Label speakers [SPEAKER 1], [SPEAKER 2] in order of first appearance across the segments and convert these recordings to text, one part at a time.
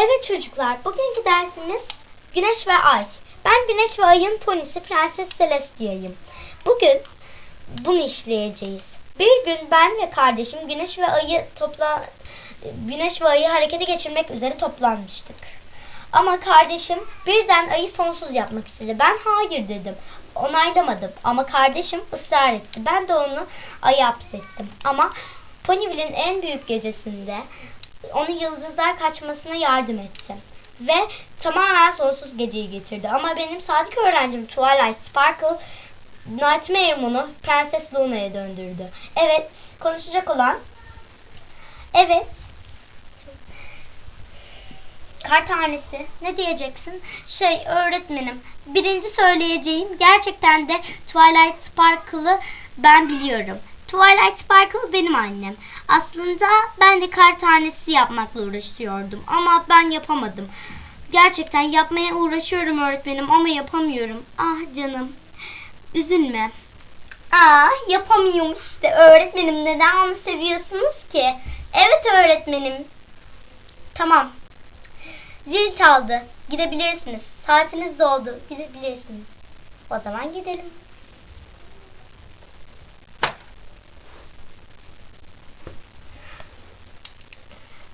[SPEAKER 1] Evet çocuklar, bugünkü dersimiz Güneş ve Ay. Ben Güneş ve Ay'ın ponisi Prenses Celestia'yım. Bugün bunu işleyeceğiz. Bir gün ben ve kardeşim Güneş ve Ay'ı topla Güneş ve Ay'ı harekete geçirmek üzere toplanmıştık. Ama kardeşim birden ayı sonsuz yapmak istedi. Ben hayır dedim. Onaylamadım ama kardeşim ısrar etti. Ben de onu aya hapsettim. Ama Ponyville'in en büyük gecesinde onu yıldızlar kaçmasına yardım ettim. Ve tamamen sonsuz geceyi getirdi. Ama benim sadık öğrencim Twilight Sparkle Nightmare Moon'u Prenses Luna'ya döndürdü. Evet, konuşacak olan Evet. Kar tanesi. Ne diyeceksin? Şey öğretmenim. Birinci söyleyeceğim gerçekten de Twilight Sparkle'ı ben biliyorum. Twilight Sparkle benim annem. Aslında ben de kar tanesi yapmakla uğraşıyordum ama ben yapamadım. Gerçekten yapmaya uğraşıyorum öğretmenim ama yapamıyorum. Ah canım. Üzülme. Aa yapamıyorum işte öğretmenim. Neden onu seviyorsunuz ki? Evet öğretmenim. Tamam. Zil çaldı. Gidebilirsiniz. Saatiniz doldu. Gidebilirsiniz. O zaman gidelim.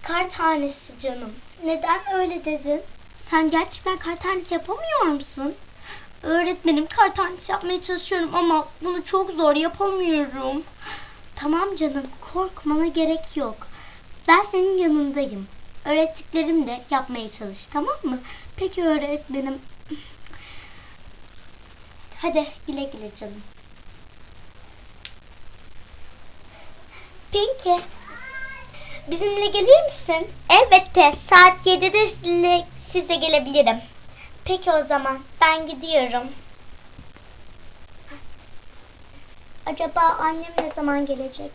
[SPEAKER 1] Kar tanesi canım. Neden öyle dedin? Sen gerçekten kar tanesi yapamıyor musun? Öğretmenim kar tanesi yapmaya çalışıyorum ama bunu çok zor yapamıyorum. Tamam canım korkmana gerek yok. Ben senin yanındayım. Öğrettiklerimle yapmaya çalış tamam mı? Peki öğretmenim. Hadi güle güle canım. Pinky. Bizimle gelir misin? Elbette. Saat 7'de size, gelebilirim. Peki o zaman. Ben gidiyorum. Acaba annem ne zaman gelecek?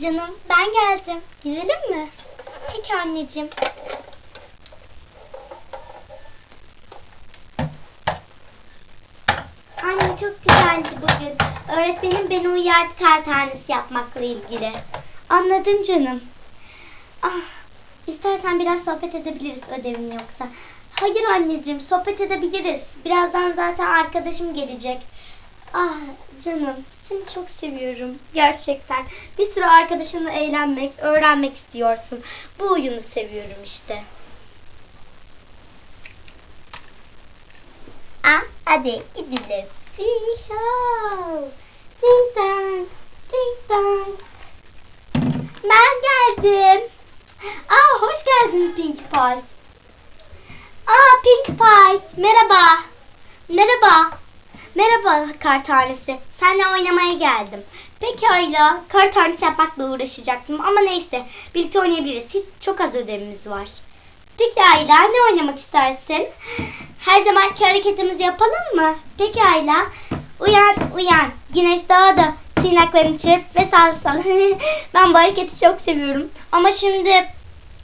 [SPEAKER 1] Canım ben geldim. Gidelim mi? Peki anneciğim. Güzeldi bugün. Öğretmenim beni uyardı kar yapmakla ilgili. Anladım canım. Ah, istersen biraz sohbet edebiliriz ödevin yoksa. Hayır anneciğim sohbet edebiliriz. Birazdan zaten arkadaşım gelecek. Ah canım seni çok seviyorum. Gerçekten. Bir sürü arkadaşınla eğlenmek, öğrenmek istiyorsun. Bu oyunu seviyorum işte. Ah, hadi gidelim. Ding dong, ding dong. Ben geldim. Aa, hoş geldin Pink Pie. Aa, Pink Pie. Merhaba. Merhaba. Merhaba kar tanesi. Seninle oynamaya geldim. Peki Ayla, kar tanesi yapmakla uğraşacaktım ama neyse. Birlikte oynayabiliriz. Hiç çok az ödevimiz var. Peki Ayla, ne oynamak istersin? Her zamanki hareketimizi yapalım mı? Peki Ayla, uyan uyan. Güneş doğdu. Tırnaklarını çırp ve sal sal. ben bu hareketi çok seviyorum. Ama şimdi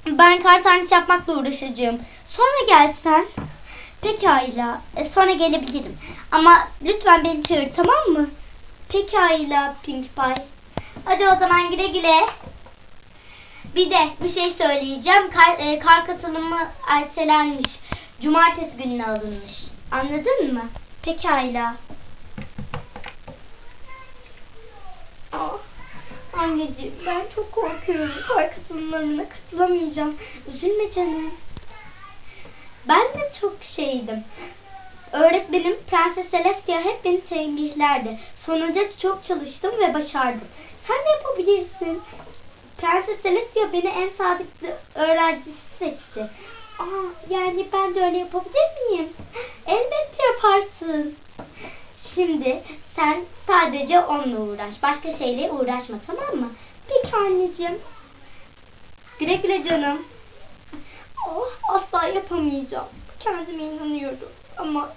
[SPEAKER 1] ben kar tanesi yapmakla uğraşacağım. Sonra gelsen. Peki Ayla. E, sonra gelebilirim. Ama lütfen beni çağır tamam mı? Peki Ayla Pink Pie. Hadi o zaman güle güle. Bir de bir şey söyleyeceğim. Kar, e, kar katılımı ertelenmiş. Cumartesi gününe alınmış. Anladın mı? Peki Ayla. Ah, anneciğim ben çok korkuyorum. Kar katılımlarına katılamayacağım. Üzülme canım. Ben de çok şeydim. Öğretmenim Prenses Celestia hep beni tembihlerdi. Sonuca çok çalıştım ve başardım. Sen de yapabilirsin. Prenses Celestia beni en sadıklı öğrencisi seçti. Aa, yani ben de öyle yapabilir miyim? Elbette yaparsın. Şimdi sen sadece onunla uğraş. Başka şeyle uğraşma tamam mı? Peki anneciğim. Güle güle canım. Oh, asla yapamayacağım. Kendime inanıyorum. Ama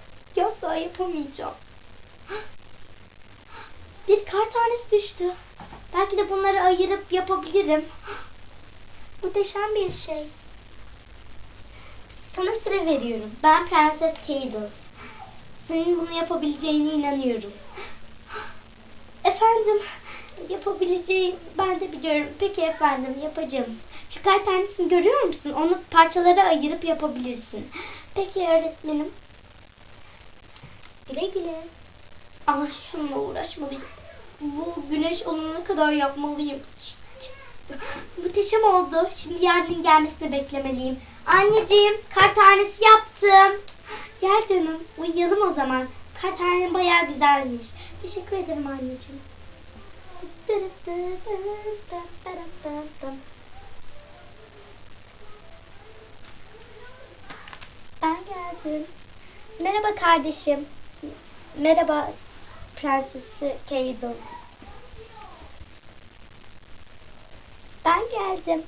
[SPEAKER 1] asla yapamayacağım. Bir kar tanesi düştü. Belki de bunları ayırıp yapabilirim. Muhteşem bir şey. Sana süre veriyorum. Ben Prenses Cadence. Senin bunu yapabileceğine inanıyorum. Efendim, yap yapabileceğim ben de biliyorum. Peki efendim yapacağım. Şu tanesini görüyor musun? Onu parçalara ayırıp yapabilirsin. Peki öğretmenim. Güle güle. Ama şununla uğraşmalıyım. Bu güneş olana kadar yapmalıyım. Muhteşem oldu. Şimdi yarının gelmesini beklemeliyim. Anneciğim kar tanesi yaptım. Gel canım uyuyalım o zaman. Kar tanem bayağı güzelmiş. Teşekkür ederim anneciğim. Ben geldim. Merhaba kardeşim. Merhaba Prensesi Cable. Ben geldim.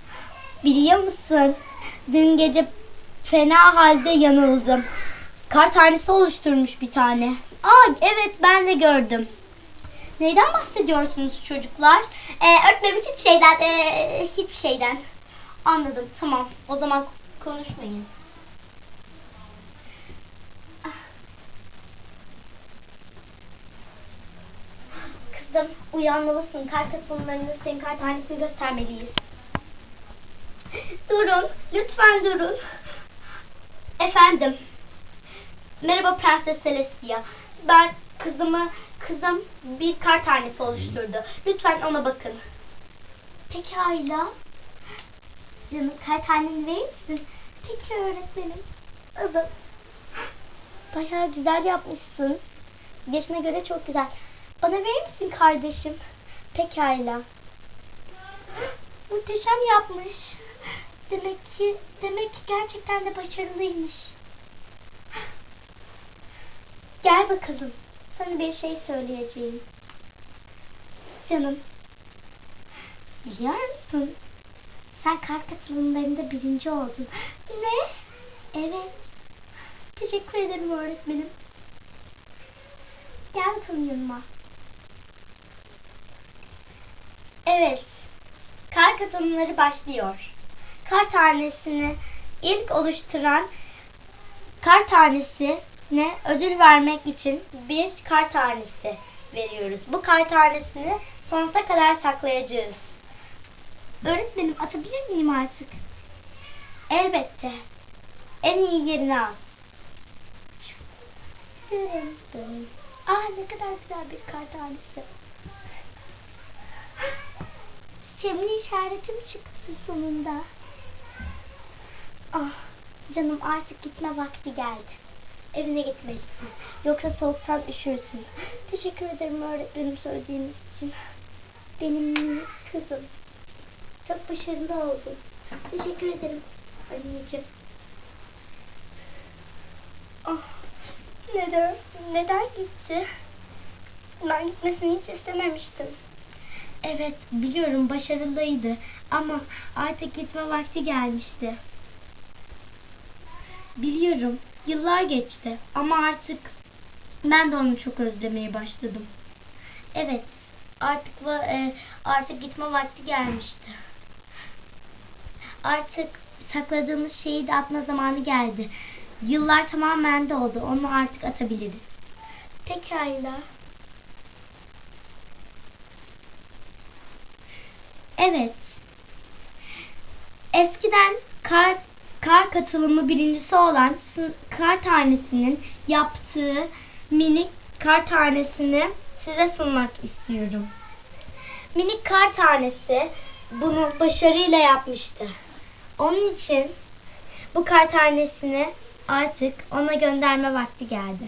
[SPEAKER 1] Biliyor musun? Dün gece fena halde yanıldım. Kar tanesi oluşturmuş bir tane. Aa evet ben de gördüm. Neyden bahsediyorsunuz çocuklar? Ee, öğretmenim hiçbir şeyden, ee, hiçbir şeyden. Anladım tamam o zaman konuşmayın. Ah. Kızım uyanmalısın. Kar katılımlarında senin kar tanesini göstermeliyiz. Durun. Lütfen durun. Efendim. Merhaba Prenses Celestia. Ben kızımı, kızım bir kar tanesi oluşturdu. Lütfen ona bakın. Peki Ayla. Canım kar taneni verir misin? Peki öğretmenim. Evet. Bayağı güzel yapmışsın. Yaşına göre çok güzel. Bana verir misin kardeşim? Pekala. Muhteşem yapmış. Demek ki demek ki gerçekten de başarılıymış. Gel bakalım. Sana bir şey söyleyeceğim. Canım. Biliyor musun? Sen kar katılımlarında birinci oldun. Ne? Evet. Teşekkür ederim öğretmenim. Gel bakalım yanıma. Evet. Kar katılımları başlıyor. Kar tanesini ilk oluşturan kar tanesine ödül vermek için bir kar tanesi veriyoruz. Bu kar tanesini sonsuza kadar saklayacağız. Öğretmenim atabilir miyim artık? Elbette. En iyi yerine dın. Ah ne kadar güzel bir kar tanesi. Sevimli işaretim çıktı sonunda. Canım artık gitme vakti geldi. Evine gitmelisin. Yoksa soğuktan üşürsün. Teşekkür ederim öğretmenim söylediğiniz için. Benim kızım. Çok başarılı oldun. Teşekkür ederim anneciğim. Ah, neden? Neden gitti? Ben gitmesini hiç istememiştim. Evet, biliyorum başarılıydı ama artık gitme vakti gelmişti. Biliyorum, yıllar geçti ama artık ben de onu çok özlemeye başladım. Evet, artık e, artık gitme vakti gelmişti. Artık sakladığımız şeyi de atma zamanı geldi. Yıllar tamamen doldu. Onu artık atabiliriz. Pekala. Evet. Eskiden kar, kar katılımı birincisi olan kar tanesinin yaptığı minik kar tanesini size sunmak istiyorum. Minik kar tanesi bunu başarıyla yapmıştı. Onun için bu kar tanesini artık ona gönderme vakti geldi.